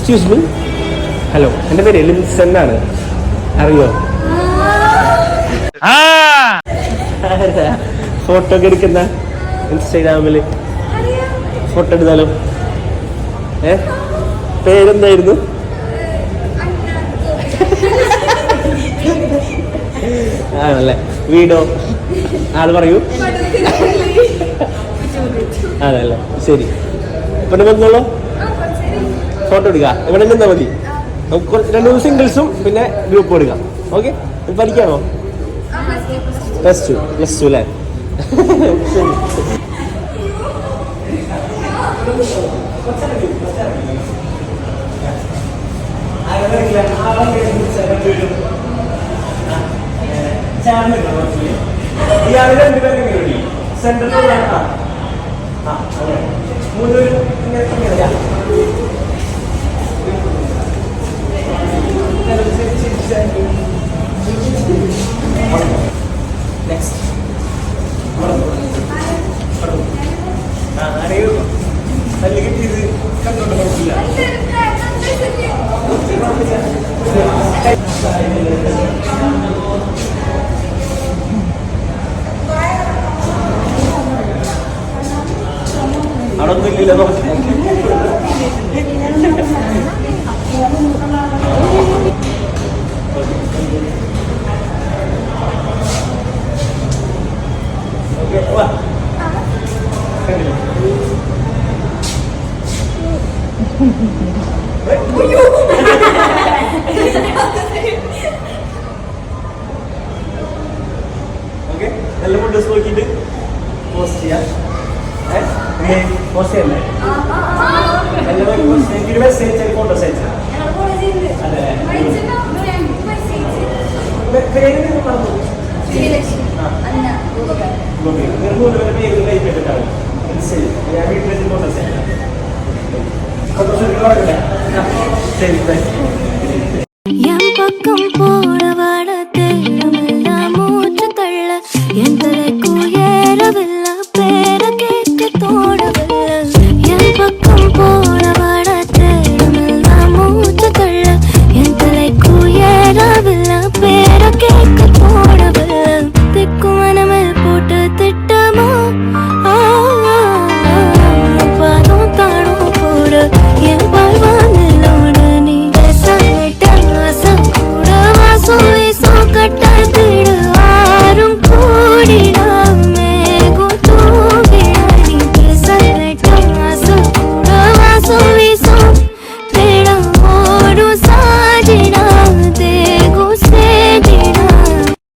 Excuse me hello എന്റെ പേര് ലിൻസൺ എന്നാണ് അറിയോ? ഫോട്ടോ ഒക്കെ എടുക്കുന്ന ഇൻസ്റ്റാഗ്രാമിൽ ഫോട്ടോ എടുത്താലോ? ഏ? പേരെന്തായിരുന്നു? ആണല്ലേ. വീടോ? ആൾ പറയൂ. അതല്ലേ ശരി. ഇപ്പൊ വന്നോളൂ. ഫോട്ടോ എടുക്കുക ഇവിടെ നിന്നാ മതി. രണ്ടു സിംഗിൾസും പിന്നെ ഗ്രൂപ്പ് എടുക്കാം. ഓക്കെ പഠിക്കാമോ? പ്ലസ് ടു പ്ലസ് ടു അല്ലേ സെൻട്രൽ മൂന്നുപേരും ഇങ്ങനെ. കണ്ടോണ്ട് കുഴപ്പമില്ല ഓക്കെ നല്ല ഫോട്ടോസ് നോക്കിയിട്ട് പോസ്റ്റ് ചെയ്യാം. പോസ്റ്റ് ചെയ്യല്ലേ? നല്ല പോസ്റ്റ് എനിക്കൊരു മെസ്സേജ് അയച്ചാൽ ഫോട്ടോസ് അയച്ചാൽ അതെ. പേര് മറന്നു ഓക്കെ നിങ്ങൾ പേര് ചെയ്തിട്ടാണ് ശരി ഞാൻ വീട്ടിലേക്ക് ഫോട്ടോസ് അയക്കാം. சரி பாய் என் பக்கம் போற ஓடி